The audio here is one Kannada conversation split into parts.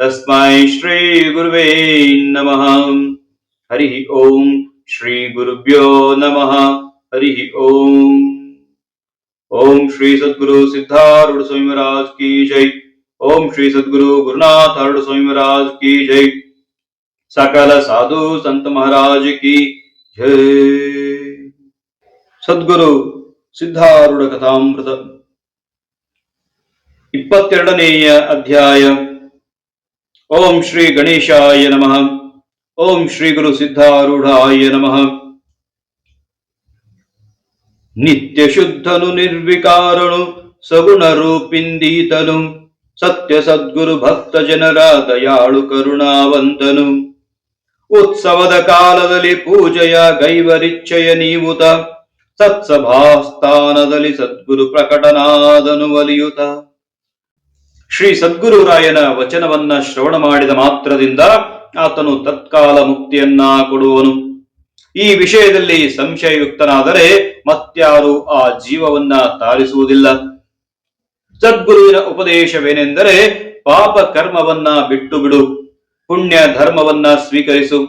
तस्मै श्रीगुरुवे नमः हरिः ॐ श्रीगुरुभ्यो नमः हरिः ॐ ओम श्री सद्गुरु सिद्धारूढ़ स्वामी महाराज की जय ओम श्री सद्गुरु गुरुनाथ अरुण स्वामी महाराज की जय सकल साधु संत महाराज की ಜೈ ಸದ್ಗುರು ಸಿದ್ಧಾರೂಢ ಕಥಾಮೃತ ಇಪ್ಪತ್ತೆರಡನೆಯ ಅಧ್ಯಾಯ ಓಂ ಶ್ರೀ ಗಣೇಶಾಯ ನಮಃ. ಓಂ ಶ್ರೀ ಗುರು ಸಿದ್ಧಾರೂಢಾಯ ನಮಃ. ನಿತ್ಯ ಶುದ್ಧನು ನಿರ್ವಿಕಾರನು, ಸಗುಣ ರೂಪಿಂದೀತನು, ಸತ್ಯ ಸದ್ಗುರು ಭಕ್ತ ಜನರ ದಯಾಳು ಕರುಣಾವಂತನು. ಉತ್ಸವದ ಕಾಲದಲ್ಲಿ ಪೂಜೆಯ ಗೈವರಿಚ್ಛೆಯ ನೀವುತ, ಸತ್ಸಭಾಸ್ಥಾನದಲ್ಲಿ ಸದ್ಗುರು ಪ್ರಕಟನಾದನು ಒಲಿಯುತ. ಶ್ರೀ ಸದ್ಗುರುರಾಯನ ವಚನವನ್ನ ಶ್ರವಣ ಮಾಡಿದ ಮಾತ್ರದಿಂದ ಆತನು ತತ್ಕಾಲ ಮುಕ್ತಿಯನ್ನ ಕೊಡುವನು. ಈ ವಿಷಯದಲ್ಲಿ ಸಂಶಯಯುಕ್ತನಾದರೆ ಮತ್ಯಾರು ಆ ಜೀವವನ್ನ ತಾರಿಸುವುದಿಲ್ಲ. ಸದ್ಗುರುವಿನ ಉಪದೇಶವೇನೆಂದರೆ ಪಾಪ ಕರ್ಮವನ್ನ ಬಿಟ್ಟು ಬಿಡು ಪುಣ್ಯ ಧರ್ಮವನ್ನ ಸ್ವೀಕರಿಸು,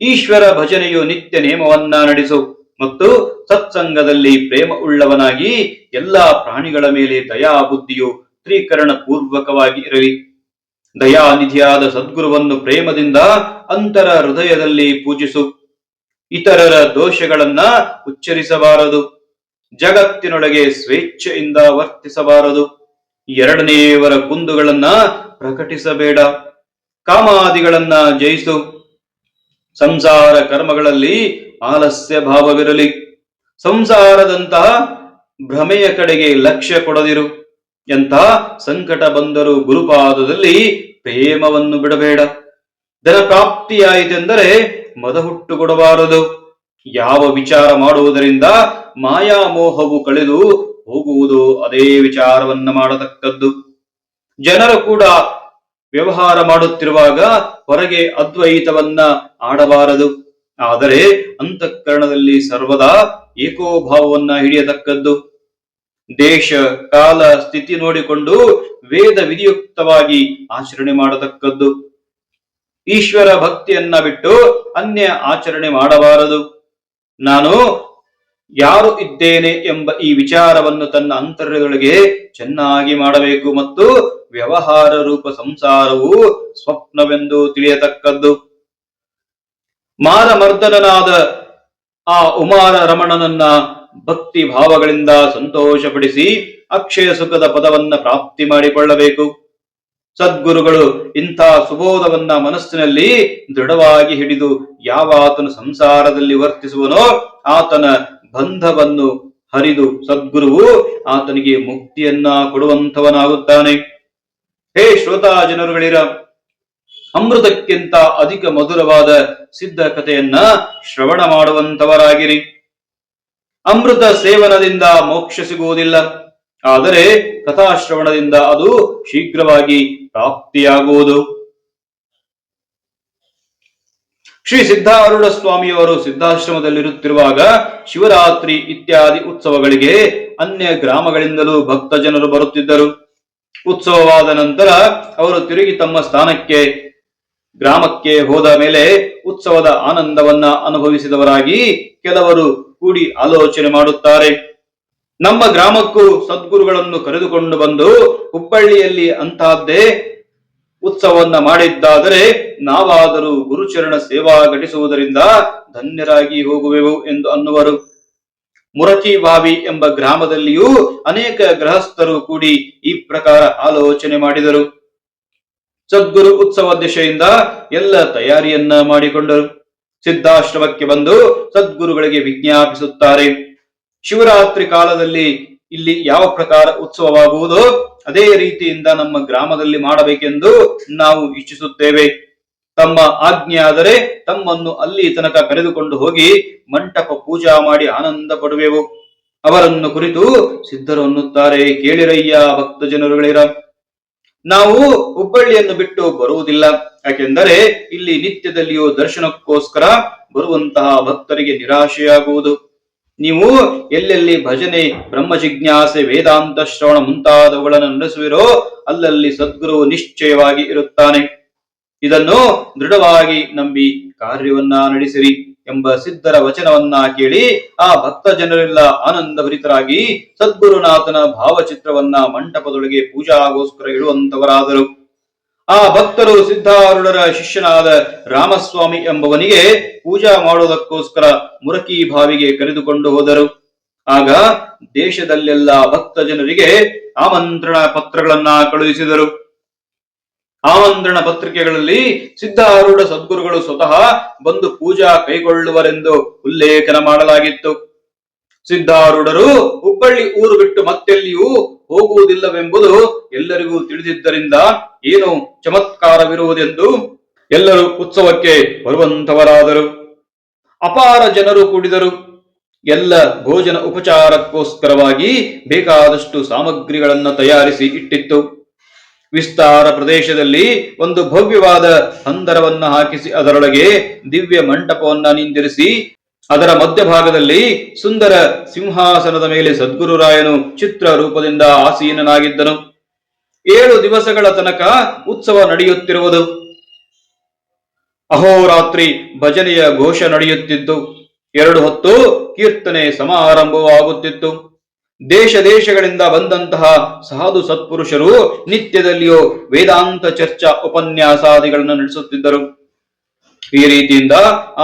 ಈಶ್ವರ ಭಜನೆಯು ನಿತ್ಯ ನಿಯಮವನ್ನ ನಡೆಸು ಮತ್ತು ಸತ್ಸಂಗದಲ್ಲಿ ಪ್ರೇಮ ಉಳ್ಳವನಾಗಿ ಎಲ್ಲಾ ಪ್ರಾಣಿಗಳ ಮೇಲೆ ದಯಾ ಬುದ್ಧಿಯು ತ್ರೀಕರಣ ಪೂರ್ವಕವಾಗಿ ಇರಲಿ. ದಯಾನಿಧಿಯಾದ ಸದ್ಗುರುವನ್ನು ಪ್ರೇಮದಿಂದ ಅಂತರ ಹೃದಯದಲ್ಲಿ ಪೂಜಿಸು. ಇತರರ ದೋಷಗಳನ್ನ ಉಚ್ಚರಿಸಬಾರದು. ಜಗತ್ತಿನೊಳಗೆ ಸ್ವೇಚ್ಛೆಯಿಂದ ವರ್ತಿಸಬಾರದು. ಎರಡನೆಯವರ ಕುಂದುಗಳನ್ನ ಪ್ರಕಟಿಸಬೇಡ. ಕಾಮಾದಿಗಳನ್ನ ಜಯಿಸು. ಸಂಸಾರ ಕರ್ಮಗಳಲ್ಲಿ ಆಲಸ್ಯ ಭಾವವಿರಲಿ. ಸಂಸಾರದಂತಹ ಭ್ರಮೆಯ ಕಡೆಗೆ ಲಕ್ಷ್ಯ ಕೊಡದಿರು. ಎಂಥ ಸಂಕಟ ಬಂದರೂ ಗುರುಪಾದದಲ್ಲಿ ಪ್ರೇಮವನ್ನು ಬಿಡಬೇಡ. ಧನ ಪ್ರಾಪ್ತಿಯಾಯಿತೆಂದರೆ ಮದ ಹುಟ್ಟುಕೊಡಬಾರದು ಯಾವ ವಿಚಾರ ಮಾಡುವುದರಿಂದ ಮಾಯಾಮೋಹವು ಕಳೆದು ಹೋಗುವುದು ಅದೇ ವಿಚಾರವನ್ನ ಮಾಡತಕ್ಕದ್ದು. ಜನರು ಕೂಡ ವ್ಯವಹಾರ ಮಾಡುತ್ತಿರುವಾಗ ಹೊರಗೆ ಅದ್ವೈತವನ್ನ ಆಡಬಾರದು. ಆದರೆ ಅಂತಃಕರಣದಲ್ಲಿ ಸರ್ವದಾ ಏಕೋಭಾವವನ್ನ ಹಿಡಿಯತಕ್ಕದ್ದು. ದೇಶ, ಕಾಲ, ಸ್ಥಿತಿ ನೋಡಿಕೊಂಡು ವೇದ ವಿಧಿಯುಕ್ತವಾಗಿ ಆಚರಣೆ ಮಾಡತಕ್ಕದ್ದು. ಈಶ್ವರ ಭಕ್ತಿಯನ್ನ ಬಿಟ್ಟು ಅನ್ಯ ಆಚರಣೆ ಮಾಡಬಾರದು. ನಾನು ಯಾರು ಇದ್ದೇನೆ ಎಂಬ ಈ ವಿಚಾರವನ್ನು ತನ್ನ ಅಂತರ್ಯದೊಳಗೆ ಚೆನ್ನಾಗಿ ಮಾಡಬೇಕು ಮತ್ತು ವ್ಯವಹಾರ ರೂಪ ಸಂಸಾರವು ಸ್ವಪ್ನವೆಂದು ತಿಳಿಯತಕ್ಕದ್ದು. ಮಾರಮರ್ದನಾದ ಆ ಉಮಾರ ರಮಣನನ್ನ ಭಕ್ತಿ ಭಾವಗಳಿಂದ ಸಂತೋಷಪಡಿಸಿ ಅಕ್ಷಯ ಸುಖದ ಪದವನ್ನ ಪ್ರಾಪ್ತಿ ಮಾಡಿಕೊಳ್ಳಬೇಕು. ಸದ್ಗುರುಗಳು ಇಂಥ ಸುಬೋಧವನ್ನ ಮನಸ್ಸಿನಲ್ಲಿ ದೃಢವಾಗಿ ಹಿಡಿದು ಯಾವ ಆತನು ಸಂಸಾರದಲ್ಲಿ ವರ್ತಿಸುವನೋ ಆತನ ಬಂಧವನ್ನು ಹರಿದು ಸದ್ಗುರುವು ಆತನಿಗೆ ಮುಕ್ತಿಯನ್ನ ಕೊಡುವಂಥವನಾಗುತ್ತಾನೆ. ಹೇ ಶ್ರೋತಾ ಜನರುಗಳಿರ, ಅಮೃತಕ್ಕಿಂತ ಅಧಿಕ ಮಧುರವಾದ ಸಿದ್ಧ ಕಥೆಯನ್ನ ಶ್ರವಣ ಮಾಡುವಂತವರಾಗಿರಿ ಅಮೃತ ಸೇವನದಿಂದ ಮೋಕ್ಷ ಸಿಗುವುದಿಲ್ಲ. ಆದರೆ ಕಥಾಶ್ರವಣದಿಂದ ಅದು ಶೀಘ್ರವಾಗಿ ಪ್ರಾಪ್ತಿಯಾಗುವುದು. ಶ್ರೀ ಸಿದ್ಧಾರೂಢ ಸ್ವಾಮಿಯವರು ಸಿದ್ಧಾಶ್ರಮದಲ್ಲಿರುತ್ತಿರುವಾಗ ಶಿವರಾತ್ರಿ ಇತ್ಯಾದಿ ಉತ್ಸವಗಳಿಗೆ ಅನ್ಯ ಗ್ರಾಮಗಳಿಂದಲೂ ಭಕ್ತ ಜನರು ಬರುತ್ತಿದ್ದರು. ಉತ್ಸವವಾದ ನಂತರ ಅವರು ತಿರುಗಿ ತಮ್ಮ ಸ್ಥಾನಕ್ಕೆ, ಗ್ರಾಮಕ್ಕೆ ಹೋದ ಮೇಲೆ ಉತ್ಸವದ ಆನಂದವನ್ನ ಅನುಭವಿಸಿದವರಾಗಿ ಕೆಲವರು ಕೂಡಿ ಆಲೋಚನೆ ಮಾಡುತ್ತಾರೆ. ನಮ್ಮ ಗ್ರಾಮಕ್ಕೂ ಸದ್ಗುರುಗಳನ್ನು ಕರೆದುಕೊಂಡು ಬಂದು ಹುಬ್ಬಳ್ಳಿಯಲ್ಲಿ ಅಂತಹದ್ದೇ ಉತ್ಸವವನ್ನ ಮಾಡಿದ್ದಾದರೆ ನಾವಾದರೂ ಗುರುಚರಣ ಸೇವಾ ಘಟಿಸುವುದರಿಂದ ಧನ್ಯರಾಗಿ ಹೋಗುವೆವು ಎಂದು ಅನ್ನುವರು. ಮುರಕಿಬಾವಿ ಎಂಬ ಗ್ರಾಮದಲ್ಲಿಯೂ ಅನೇಕ ಗೃಹಸ್ಥರು ಕೂಡಿ ಈ ಪ್ರಕಾರ ಆಲೋಚನೆ ಮಾಡಿದರು. ಸದ್ಗುರು ಉತ್ಸವ ದಿಶೆಯಿಂದ ಎಲ್ಲ ತಯಾರಿಯನ್ನ ಮಾಡಿಕೊಂಡರು. ಸಿದ್ಧಾಶ್ರಮಕ್ಕೆ ಬಂದು ಸದ್ಗುರುಗಳಿಗೆ ವಿಜ್ಞಾಪಿಸುತ್ತಾರೆ. ಶಿವರಾತ್ರಿ ಕಾಲದಲ್ಲಿ ಇಲ್ಲಿ ಯಾವ ಪ್ರಕಾರ ಉತ್ಸವವಾಗುವುದೋ ಅದೇ ರೀತಿಯಿಂದ ನಮ್ಮ ಗ್ರಾಮದಲ್ಲಿ ಮಾಡಬೇಕೆಂದು ನಾವು ಇಚ್ಛಿಸುತ್ತೇವೆ. ತಮ್ಮ ಆಜ್ಞೆಯಾದರೆ ತಮ್ಮನ್ನು ಅಲ್ಲಿ ತನಕ ಕರೆದುಕೊಂಡು ಹೋಗಿ ಮಂಟಪ ಪೂಜಾ ಮಾಡಿ ಆನಂದ ಪಡುವೆವು. ಅವರನ್ನು ಕುರಿತು ಸಿದ್ಧರು ಅನ್ನುತ್ತಾರೆ. ಕೇಳಿರಯ್ಯ ಭಕ್ತ ಜನರುಗಳಿರ ನಾವು ಹುಬ್ಬಳ್ಳಿಯನ್ನು ಬಿಟ್ಟು ಬರುವುದಿಲ್ಲ. ಯಾಕೆಂದರೆ ಇಲ್ಲಿ ನಿತ್ಯದಲ್ಲಿಯೂ ದರ್ಶನಕ್ಕೋಸ್ಕರ ಬರುವಂತಹ ಭಕ್ತರಿಗೆ ನಿರಾಶೆಯಾಗುವುದು. ನೀವು ಎಲ್ಲೆಲ್ಲಿ ಭಜನೆ, ಬ್ರಹ್ಮ ಜಿಜ್ಞಾಸೆ, ವೇದಾಂತ ಶ್ರವಣ ಮುಂತಾದವುಗಳನ್ನು ನಡೆಸುವಿರೋ ಅಲ್ಲಲ್ಲಿ ಸದ್ಗುರು ನಿಶ್ಚಯವಾಗಿ ಇರುತ್ತಾನೆ. ಇದನ್ನು ದೃಢವಾಗಿ ನಂಬಿ ಕಾರ್ಯವನ್ನ ನಡೆಸಿರಿ. ಎಂಬ ಸಿದ್ಧರ ವಚನವನ್ನ ಕೇಳಿ ಆ ಭಕ್ತ ಜನರೆಲ್ಲ ಆನಂದ ಭರಿತರಾಗಿ ಸದ್ಗುರುನಾಥನ ಭಾವಚಿತ್ರವನ್ನ ಮಂಟಪದೊಳಗೆ ಪೂಜಾಗೋಸ್ಕರ ಇಡುವಂತವರಾದರು. ಆ ಭಕ್ತರು ಸಿದ್ಧಾರುಳರ ಶಿಷ್ಯನಾದ ರಾಮಸ್ವಾಮಿ ಎಂಬವನಿಗೆ ಪೂಜಾ ಮಾಡುವುದಕ್ಕೋಸ್ಕರ ಮುರಕಿ ಭಾವಿಗೆ ಕರೆದುಕೊಂಡು ಹೋದರು. ಆಗ ದೇಶದಲ್ಲೆಲ್ಲ ಭಕ್ತ ಜನರಿಗೆ ಆಮಂತ್ರಣ ಪತ್ರಗಳನ್ನ ಕಳುಹಿಸಿದರು. ಆಮಂತ್ರಣ ಪತ್ರಿಕೆಗಳಲ್ಲಿ ಸಿದ್ಧಾರೂಢ ಸದ್ಗುರುಗಳು ಸ್ವತಃ ಬಂದು ಪೂಜಾ ಕೈಗೊಳ್ಳುವರೆಂದು ಉಲ್ಲೇಖನ ಮಾಡಲಾಗಿತ್ತು. ಸಿದ್ಧಾರೂಢರು ಹುಬ್ಬಳ್ಳಿ ಊರು ಬಿಟ್ಟು ಮತ್ತೆಲ್ಲಿಯೂ ಹೋಗುವುದಿಲ್ಲವೆಂಬುದು ಎಲ್ಲರಿಗೂ ತಿಳಿದಿದ್ದರಿಂದ ಏನು ಚಮತ್ಕಾರವಿರುವುದೆಂದು ಎಲ್ಲರೂ ಉತ್ಸವಕ್ಕೆ ಬರುವಂತವರಾದರು ಅಪಾರ ಜನರು ಕೂಡಿದರು. ಎಲ್ಲ ಭೋಜನ ಉಪಚಾರಕ್ಕೋಸ್ಕರವಾಗಿ ಬೇಕಾದಷ್ಟು ಸಾಮಗ್ರಿಗಳನ್ನು ತಯಾರಿಸಿ ಇಟ್ಟಿತ್ತು. ವಿಸ್ತಾರ ಪ್ರದೇಶದಲ್ಲಿ ಒಂದು ಭವ್ಯವಾದ ಹಂದರವನ್ನ ಹಾಕಿಸಿ ಅದರೊಳಗೆ ದಿವ್ಯ ಮಂಟಪವನ್ನ ನಿಂದಿರಿಸಿ ಅದರ ಮಧ್ಯಭಾಗದಲ್ಲಿ ಸುಂದರ ಸಿಂಹಾಸನದ ಮೇಲೆ ಸದ್ಗುರುರಾಯನು ಚಿತ್ರ ರೂಪದಿಂದ ಆಸೀನನಾಗಿದ್ದನು. ಏಳು ದಿವಸಗಳ ತನಕ ಉತ್ಸವ ನಡೆಯುತ್ತಿರುವುದು. ಅಹೋರಾತ್ರಿ ಭಜನೆಯ ಘೋಷ ನಡೆಯುತ್ತಿದ್ದು. ಎರಡು ಹೊತ್ತು ಕೀರ್ತನೆ ಸಮಾರಂಭವಾಗುತ್ತಿತ್ತು. ದೇಶ ದೇಶಗಳಿಂದ ಬಂದಂತಹ ಸಾಧು ಸತ್ಪುರುಷರು ನಿತ್ಯದಲ್ಲಿಯೂ ವೇದಾಂತ ಚರ್ಚಾ ಉಪನ್ಯಾಸಾದಿಗಳನ್ನು ನಡೆಸುತ್ತಿದ್ದರು. ಈ ರೀತಿಯಿಂದ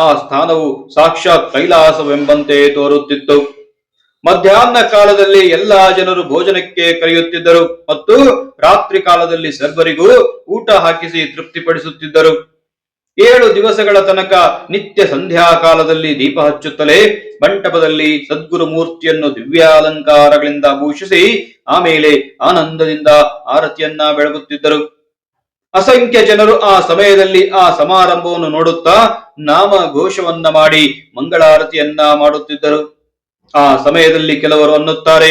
ಆ ಸ್ಥಾನವು ಸಾಕ್ಷಾತ್ ಕೈಲಾಸವೆಂಬಂತೆ ತೋರುತ್ತಿತ್ತು. ಮಧ್ಯಾಹ್ನ ಕಾಲದಲ್ಲಿ ಎಲ್ಲಾ ಜನರು ಭೋಜನಕ್ಕೆ ಕರೆಯುತ್ತಿದ್ದರು ಮತ್ತು ರಾತ್ರಿ ಕಾಲದಲ್ಲಿ ಸರ್ವರಿಗೂ ಊಟ ಹಾಕಿಸಿ ತೃಪ್ತಿಪಡಿಸುತ್ತಿದ್ದರು. ಏಳು ದಿವಸಗಳ ತನಕ ನಿತ್ಯ ಸಂಧ್ಯಾ ಕಾಲದಲ್ಲಿ ದೀಪ ಹಚ್ಚುತ್ತಲೇ ಮಂಟಪದಲ್ಲಿ ಸದ್ಗುರು ಮೂರ್ತಿಯನ್ನು ದಿವ್ಯಾಲಂಕಾರಗಳಿಂದ ಭೂಷಿಸಿ ಆಮೇಲೆ ಆನಂದದಿಂದ ಆರತಿಯನ್ನ ಬೆಳಗುತ್ತಿದ್ದರು. ಅಸಂಖ್ಯ ಜನರು ಆ ಸಮಯದಲ್ಲಿ ಆ ಸಮಾರಂಭವನ್ನು ನೋಡುತ್ತಾ ನಾಮ ಘೋಷವನ್ನ ಮಾಡಿ ಮಂಗಳಾರತಿಯನ್ನ ಮಾಡುತ್ತಿದ್ದರು. ಆ ಸಮಯದಲ್ಲಿ ಕೆಲವರು ಅನ್ನುತ್ತಾರೆ,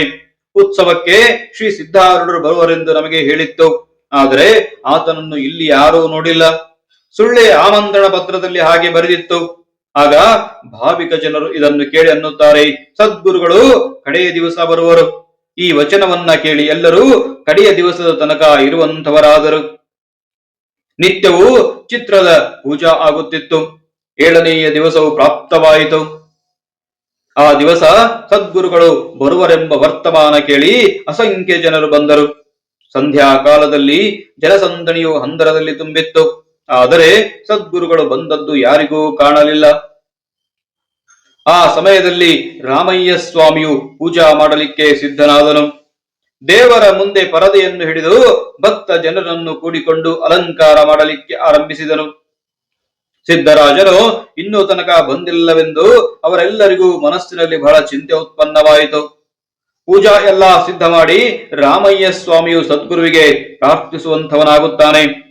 ಉತ್ಸವಕ್ಕೆ ಶ್ರೀ ಸಿದ್ಧಾರೂಢರು ಬರುವರೆಂದು ನಮಗೆ ಹೇಳಿತ್ತು. ಆದರೆ ಆತನನ್ನು ಇಲ್ಲಿ ಯಾರೂ ನೋಡಿಲ್ಲ. ಸುಳ್ಳೆ ಆಮಂತ್ರಣ ಪತ್ರದಲ್ಲಿ ಹಾಗೆ ಬರೆದಿತ್ತು. ಆಗ ಭಾವಿಕ ಜನರು ಇದನ್ನು ಕೇಳಿ ಅನ್ನುತ್ತಾರೆ, ಸದ್ಗುರುಗಳು ಕಡೆಯ ದಿವಸ ಬರುವರು. ಈ ವಚನವನ್ನ ಕೇಳಿ ಎಲ್ಲರೂ ಕಡೆಯ ದಿವಸದ ತನಕ ಇರುವಂತವರಾದರು ನಿತ್ಯವೂ ಚಿತ್ರದ ಪೂಜಾ ಆಗುತ್ತಿತ್ತು. ಏಳನೆಯ ದಿವಸವು ಪ್ರಾಪ್ತವಾಯಿತು. ಆ ದಿವಸ ಸದ್ಗುರುಗಳು ಬರುವರೆಂಬ ವರ್ತಮಾನ ಕೇಳಿ ಅಸಂಖ್ಯ ಜನರು ಬಂದರು. ಸಂಧ್ಯಾ ಕಾಲದಲ್ಲಿ ಜನಸಂದಣಿಯು ಹಂದರದಲ್ಲಿ ತುಂಬಿತ್ತು. ಆದರೆ ಸದ್ಗುರುಗಳು ಬಂದದ್ದು ಯಾರಿಗೂ ಕಾಣಲಿಲ್ಲ. ಆ ಸಮಯದಲ್ಲಿ ರಾಮಯ್ಯ ಸ್ವಾಮಿಯು ಪೂಜಾ ಮಾಡಲಿಕ್ಕೆ ಸಿದ್ಧನಾದನು. ದೇವರ ಮುಂದೆ ಪರದೆಯನ್ನು ಹಿಡಿದು ಭಕ್ತ ಜನರನ್ನು ಕೂಡಿಕೊಂಡು ಅಲಂಕಾರ ಮಾಡಲಿಕ್ಕೆ ಆರಂಭಿಸಿದನು. ಸಿದ್ಧರಾಜನು ಇನ್ನೂ ತನಕ ಬಂದಿಲ್ಲವೆಂದು ಅವರೆಲ್ಲರಿಗೂ ಮನಸ್ಸಿನಲ್ಲಿ ಬಹಳ ಚಿಂತೆ ಉತ್ಪನ್ನವಾಯಿತು. ಪೂಜಾ ಎಲ್ಲ ಸಿದ್ಧ ಮಾಡಿ ರಾಮಯ್ಯ ಸ್ವಾಮಿಯು ಸದ್ಗುರುವಿಗೆ ಪ್ರಾರ್ಥಿಸುವಂತವನಾಗುತ್ತಾನೆ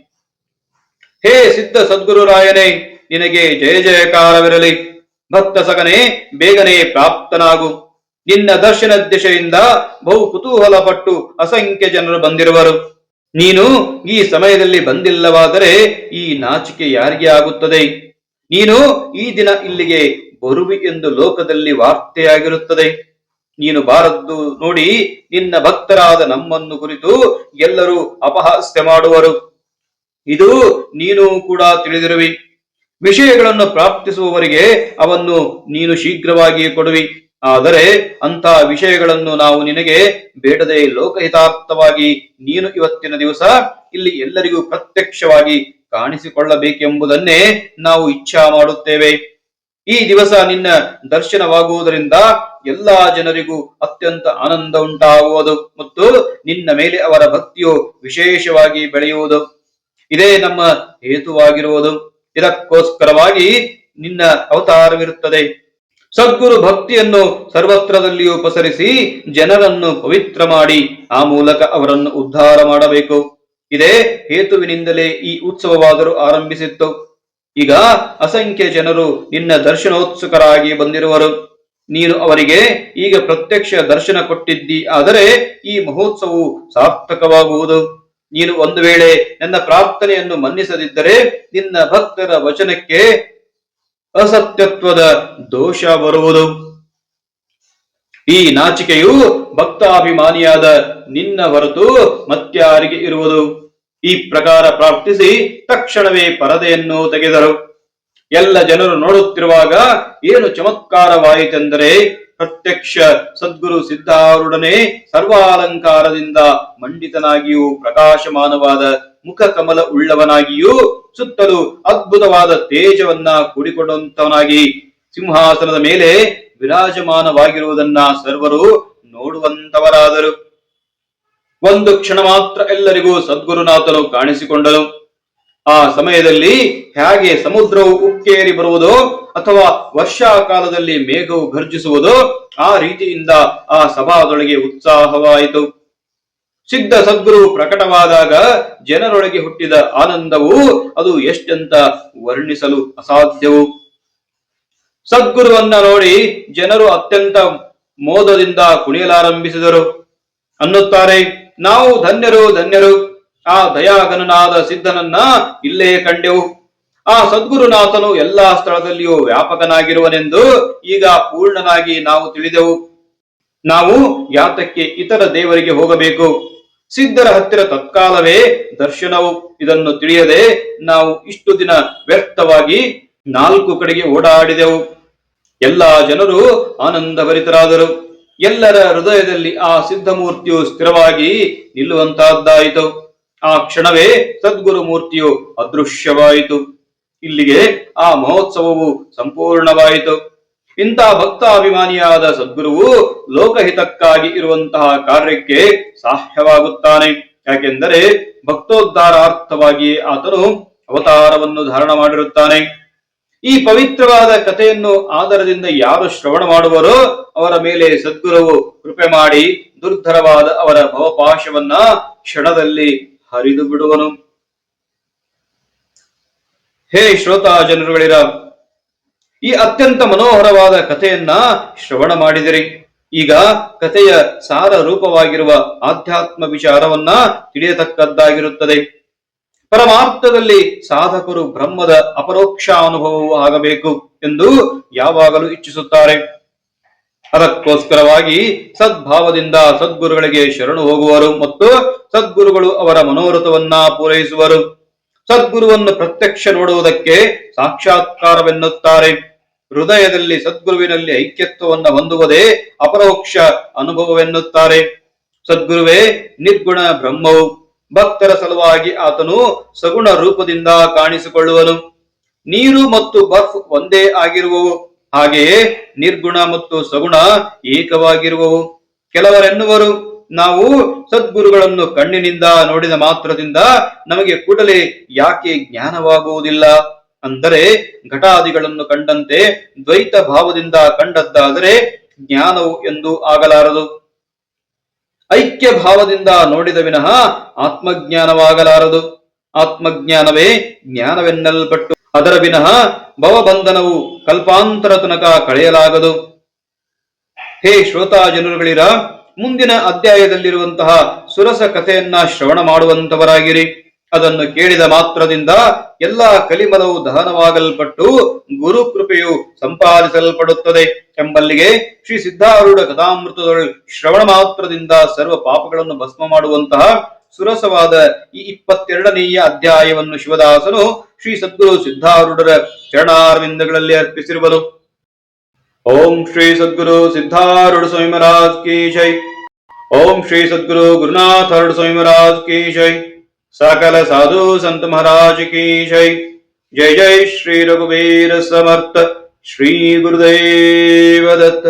ಹೇ ಸಿದ್ಧ ಸದ್ಗುರುರಾಯನೇ, ನಿನಗೆ ಜಯ ಜಯಕಾರವಿರಲಿ. ಭಕ್ತ ಸಗನೆ ಬೇಗನೆ ಪ್ರಾಪ್ತನಾಗು. ನಿನ್ನ ದರ್ಶನ ದಿಶೆಯಿಂದ ಬಹು ಕುತೂಹಲ ಪಟ್ಟು ಅಸಂಖ್ಯ ಜನರು ಬಂದಿರುವರು. ನೀನು ಈ ಸಮಯದಲ್ಲಿ ಬಂದಿಲ್ಲವಾದರೆ ಈ ನಾಚಿಕೆ ಯಾರಿಗೆ ಆಗುತ್ತದೆ? ನೀನು ಈ ದಿನ ಇಲ್ಲಿಗೆ ಬರುವಿ ಎಂದು ಲೋಕದಲ್ಲಿ ವಾರ್ತೆಯಾಗಿರುತ್ತದೆ. ನೀನು ಬಾರದ್ದು ನೋಡಿ ನಿನ್ನ ಭಕ್ತರಾದ ನಮ್ಮನ್ನು ಕುರಿತು ಎಲ್ಲರೂ ಅಪಹಾಸ್ಯ ಮಾಡುವರು. ಇದು ನೀನು ಕೂಡ ತಿಳಿದಿರುವಿ. ವಿಷಯಗಳನ್ನು ಪ್ರಾಪ್ತಿಸುವವರಿಗೆ ಅವನ್ನು ನೀನು ಶೀಘ್ರವಾಗಿ ಕೊಡುವಿ. ಆದರೆ ಅಂತ ವಿಷಯಗಳನ್ನು ನಾವು ನಿನಗೆ ಬೇಡದೆ ಲೋಕಹಿತಾರ್ಥವಾಗಿ ನೀನು ಇವತ್ತಿನ ದಿವಸ ಇಲ್ಲಿ ಎಲ್ಲರಿಗೂ ಪ್ರತ್ಯಕ್ಷವಾಗಿ ಕಾಣಿಸಿಕೊಳ್ಳಬೇಕೆಂಬುದನ್ನೇ ನಾವು ಇಚ್ಛಾ ಮಾಡುತ್ತೇವೆ. ಈ ದಿವಸ ನಿನ್ನ ದರ್ಶನವಾಗುವುದರಿಂದ ಎಲ್ಲಾ ಜನರಿಗೂ ಅತ್ಯಂತ ಆನಂದ ಉಂಟಾಗುವುದು ಮತ್ತು ನಿನ್ನ ಮೇಲೆ ಅವರ ಭಕ್ತಿಯು ವಿಶೇಷವಾಗಿ ಬೆಳೆಯುವುದು. ಇದೇ ನಮ್ಮ ಹೇತುವಾಗಿರುವುದು. ಇದಕ್ಕೋಸ್ಕರವಾಗಿ ನಿನ್ನ ಅವತಾರವಿರುತ್ತದೆ. ಸದ್ಗುರು ಭಕ್ತಿಯನ್ನು ಸರ್ವತ್ರದಲ್ಲಿಯೂ ಪಸರಿಸಿ ಜನರನ್ನು ಪವಿತ್ರ ಮಾಡಿ ಆ ಮೂಲಕ ಅವರನ್ನು ಉದ್ಧಾರ ಮಾಡಬೇಕು. ಇದೇ ಹೇತುವಿನಿಂದಲೇ ಈ ಉತ್ಸವವಾದರೂ ಆರಂಭಿಸಿತ್ತು. ಈಗ ಅಸಂಖ್ಯ ಜನರು ನಿನ್ನ ದರ್ಶನೋತ್ಸುಕರಾಗಿ ಬಂದಿರುವರು. ನೀನು ಅವರಿಗೆ ಈಗ ಪ್ರತ್ಯಕ್ಷ ದರ್ಶನ ಕೊಟ್ಟಿದ್ದಿ, ಆದರೆ ಈ ಮಹೋತ್ಸವವು ಸಾರ್ಥಕವಾಗುವುದು. ನೀನು ಒಂದು ವೇಳೆ ನನ್ನ ಪ್ರಾರ್ಥನೆಯನ್ನು ಮನ್ನಿಸದಿದ್ದರೆ ನಿನ್ನ ಭಕ್ತರ ವಚನಕ್ಕೆ ಅಸತ್ಯತ್ವದ ದೋಷ ಬರುವುದು. ಈ ನಾಚಿಕೆಯು ಭಕ್ತಾಭಿಮಾನಿಯಾದ ನಿನ್ನ ಹೊರತು ಮತ್ಯಾರಿಗೆ ಇರುವುದು. ಈ ಪ್ರಕಾರ ಪ್ರಾರ್ಥಿಸಿ ತಕ್ಷಣವೇ ಪರದೆಯನ್ನು ತೆಗೆದರು. ಎಲ್ಲ ಜನರು ನೋಡುತ್ತಿರುವಾಗ ಏನು ಚಮತ್ಕಾರವಾಯಿತೆಂದರೆ ಪ್ರತ್ಯಕ್ಷ ಸದ್ಗುರು ಸಿದ್ಧಾರೂಢನೇ ಸರ್ವಾಲಂಕಾರದಿಂದ ಮಂಡಿತನಾಗಿಯೂ ಪ್ರಕಾಶಮಾನವಾದ ಮುಖ ಕಮಲ ಉಳ್ಳವನಾಗಿಯೂ ಸುತ್ತಲೂ ಅದ್ಭುತವಾದ ತೇಜವನ್ನ ಕೂಡಿಕೊಂಡಂತವನಾಗಿ ಸಿಂಹಾಸನದ ಮೇಲೆ ವಿರಾಜಮಾನವಾಗಿರುವುದನ್ನ ಸರ್ವರು ನೋಡುವಂತವರಾದರು. ಒಂದು ಕ್ಷಣ ಮಾತ್ರ ಎಲ್ಲರಿಗೂ ಸದ್ಗುರುನಾಥನು ಕಾಣಿಸಿಕೊಂಡನು. ಆ ಸಮಯದಲ್ಲಿ ಹೇಗೆ ಸಮುದ್ರವು ಉಕ್ಕೇರಿ ಬರುವುದೋ ಅಥವಾ ವರ್ಷಾಕಾಲದಲ್ಲಿ ಮೇಘವು ಗರ್ಜಿಸುವುದೋ ಆ ರೀತಿಯಿಂದ ಆ ಸಭಾದೊಳಗೆ ಉತ್ಸಾಹವಾಯಿತು. ಸಿದ್ಧ ಸದ್ಗುರು ಪ್ರಕಟವಾದಾಗ ಜನರೊಳಗೆ ಹುಟ್ಟಿದ ಆನಂದವು ಅದು ಎಷ್ಟೆಂತ ವರ್ಣಿಸಲು ಅಸಾಧ್ಯವು. ಸದ್ಗುರುವನ್ನ ನೋಡಿ ಜನರು ಅತ್ಯಂತ ಮೋದದಿಂದ ಕುಣಿಯಲಾರಂಭಿಸಿದರು. ಅನ್ನುತ್ತಾರೆ, ನಾವು ಧನ್ಯರು ಧನ್ಯರು. ಆ ದಯಾಗನನಾದ ಸಿದ್ಧನನ್ನ ಇಲ್ಲೇ ಕಂಡೆವು. ಆ ಸದ್ಗುರುನಾಥನು ಎಲ್ಲಾ ಸ್ಥಳದಲ್ಲಿಯೂ ವ್ಯಾಪಕನಾಗಿರುವನೆಂದು ಈಗ ಪೂರ್ಣನಾಗಿ ನಾವು ತಿಳಿದೆವು. ನಾವು ಯಾತಕ್ಕೆ ಇತರ ದೇವರಿಗೆ ಹೋಗಬೇಕು? ಸಿದ್ಧರ ಹತ್ತಿರ ತತ್ಕಾಲವೇ ದರ್ಶನವು. ಇದನ್ನು ತಿಳಿಯದೆ ನಾವು ಇಷ್ಟು ದಿನ ವ್ಯರ್ಥವಾಗಿ ನಾಲ್ಕು ಕಡೆಗೆ ಓಡಾಡಿದೆವು. ಎಲ್ಲಾ ಜನರು ಆನಂದಭರಿತರಾದರು. ಎಲ್ಲರ ಹೃದಯದಲ್ಲಿ ಆ ಸಿದ್ಧಮೂರ್ತಿಯು ಸ್ಥಿರವಾಗಿ ನಿಲ್ಲುವಂತಹದ್ದಾಯಿತು. ಆ ಕ್ಷಣವೇ ಸದ್ಗುರು ಮೂರ್ತಿಯು ಅದೃಶ್ಯವಾಯಿತು. ಇಲ್ಲಿಗೆ ಆ ಮಹೋತ್ಸವವು ಸಂಪೂರ್ಣವಾಯಿತು. ಇಂಥ ಭಕ್ತಾಭಿಮಾನಿಯಾದ ಸದ್ಗುರುವು ಲೋಕಹಿತಕ್ಕಾಗಿ ಇರುವಂತಹ ಕಾರ್ಯಕ್ಕೆ ಸಾಹ್ಯವಾಗುತ್ತಾನೆ. ಯಾಕೆಂದರೆ ಭಕ್ತೋದ್ಧಾರಾರ್ಥವಾಗಿ ಆತನು ಅವತಾರವನ್ನು ಧಾರಣ ಮಾಡಿರುತ್ತಾನೆ. ಈ ಪವಿತ್ರವಾದ ಕಥೆಯನ್ನು ಆಧಾರದಿಂದ ಯಾರು ಶ್ರವಣ ಮಾಡುವರೋ ಅವರ ಮೇಲೆ ಸದ್ಗುರುವು ಕೃಪೆ ಮಾಡಿ ದುರ್ಧರವಾದ ಅವರ ಭವಪಾಶವನ್ನ ಕ್ಷಣದಲ್ಲಿ ಹರಿದು ಬಿಡುವನು. ಹೇ ಶ್ರೋತಾ ಜನರುಗಳಿರ, ಈ ಅತ್ಯಂತ ಮನೋಹರವಾದ ಕಥೆಯನ್ನ ಶ್ರವಣ ಮಾಡಿದಿರಿ. ಈಗ ಕಥೆಯ ಸಾರ ರೂಪವಾಗಿರುವ ಆಧ್ಯಾತ್ಮ ವಿಚಾರವನ್ನ ತಿಳಿಯತಕ್ಕದ್ದಾಗಿರುತ್ತದೆ. ಪರಮಾರ್ಥದಲ್ಲಿ ಸಾಧಕರು ಬ್ರಹ್ಮದ ಅಪರೋಕ್ಷ ಅನುಭವವೂ ಆಗಬೇಕು ಎಂದು ಯಾವಾಗಲೂ ಇಚ್ಛಿಸುತ್ತಾರೆ. ಅದಕ್ಕೋಸ್ಕರವಾಗಿ ಸದ್ಭಾವದಿಂದ ಸದ್ಗುರುಗಳಿಗೆ ಶರಣು ಹೋಗುವರು ಮತ್ತು ಸದ್ಗುರುಗಳು ಅವರ ಮನೋರಥವನ್ನ ಪೂರೈಸುವರು. ಸದ್ಗುರುವನ್ನು ಪ್ರತ್ಯಕ್ಷ ನೋಡುವುದಕ್ಕೆ ಸಾಕ್ಷಾತ್ಕಾರವೆನ್ನುತ್ತಾರೆ. ಹೃದಯದಲ್ಲಿ ಸದ್ಗುರುವಿನಲ್ಲಿ ಐಕ್ಯತ್ವವನ್ನು ಹೊಂದುವುದೇ ಅಪರೋಕ್ಷ ಅನುಭವವೆನ್ನುತ್ತಾರೆ. ಸದ್ಗುರುವೇ ನಿರ್ಗುಣ ಬ್ರಹ್ಮವು. ಭಕ್ತರ ಸಲುವಾಗಿ ಆತನು ಸಗುಣ ರೂಪದಿಂದ ಕಾಣಿಸಿಕೊಳ್ಳುವನು. ನೀರು ಮತ್ತು ಬರ್ಫ್ ಒಂದೇ ಆಗಿರುವವು. ಹಾಗೆಯೇ ನಿರ್ಗುಣ ಮತ್ತು ಸಗುಣ ಏಕವಾಗಿರುವವು. ಕೆಲವರೆನ್ನುವರು, ನಾವು ಸದ್ಗುರುಗಳನ್ನು ಕಣ್ಣಿನಿಂದ ನೋಡಿದ ಮಾತ್ರದಿಂದ ನಮಗೆ ಕೂಡಲೇ ಯಾಕೆ ಜ್ಞಾನವಾಗುವುದಿಲ್ಲ? ಅಂದರೆ ಘಟಾದಿಗಳನ್ನು ಕಂಡಂತೆ ದ್ವೈತ ಭಾವದಿಂದ ಕಂಡದ್ದಾದರೆ ಜ್ಞಾನವು ಎಂದು ಆಗಲಾರದು. ಐಕ್ಯ ಭಾವದಿಂದ ನೋಡಿದ ವಿನಃ ಆತ್ಮಜ್ಞಾನವಾಗಲಾರದು. ಆತ್ಮಜ್ಞಾನವೇ ಜ್ಞಾನವೆನ್ನಲ್ಪಟ್ಟು ಅದರ ವಿನಃ ಭವಬಂಧನವು ಕಲ್ಪಾಂತರ ತನಕ ಕಳೆಯಲಾಗದು. ಹೇ ಶ್ರೋತಾ ಜನರುಗಳಿರ, ಮುಂದಿನ ಅಧ್ಯಾಯದಲ್ಲಿರುವಂತಹ ಸುರಸ ಕಥೆಯನ್ನ ಶ್ರವಣ ಮಾಡುವಂತವರಾಗಿರಿ ಅದನ್ನು ಕೇಳಿದ ಮಾತ್ರದಿಂದ ಎಲ್ಲಾ ಕಲಿಮಲವು ದಹನವಾಗಲ್ಪಟ್ಟು ಗುರು ಕೃಪೆಯು ಸಂಪಾದಿಸಲ್ಪಡುತ್ತದೆ ಎಂಬಲ್ಲಿಗೆ ಶ್ರೀ ಸಿದ್ಧಾರೂಢ ಕಥಾಮೃತದೊಳ್ ಶ್ರವಣ ಮಾತ್ರದಿಂದ ಸರ್ವ ಪಾಪಗಳನ್ನು ಭಸ್ಮ ಮಾಡುವಂತಹ ಸುರಸವಾದ ಈ ಇಪ್ಪತ್ತೆರಡನೆಯ ಅಧ್ಯಾಯವನ್ನು ಶಿವದಾಸನು ಶ್ರೀ ಸದ್ಗುರು ಸಿದ್ಧಾರೂಢರ ಚರಣಾರವಿಂದಗಳಲ್ಲಿ ಅರ್ಪಿಸಿರುವನು ಓಂ ಶ್ರೀ ಸದ್ಗುರು ಸಿದ್ಧಾರೂಢ ಸ್ವಾಮಿ ಮಹಾರಾಜ್ ಕಿ ಜೈ ಓಂ ಶ್ರೀ ಸದ್ಗುರು ಗುರುನಾಥ ಹರಡು ಸ್ವಾಮಿ ಮಹಾರಾಜ್ ಕಿ ಜೈ सकल साधु संत महाराज की जय जय जय श्री रघुवीर समर्थ श्री गुरुदेव दत्त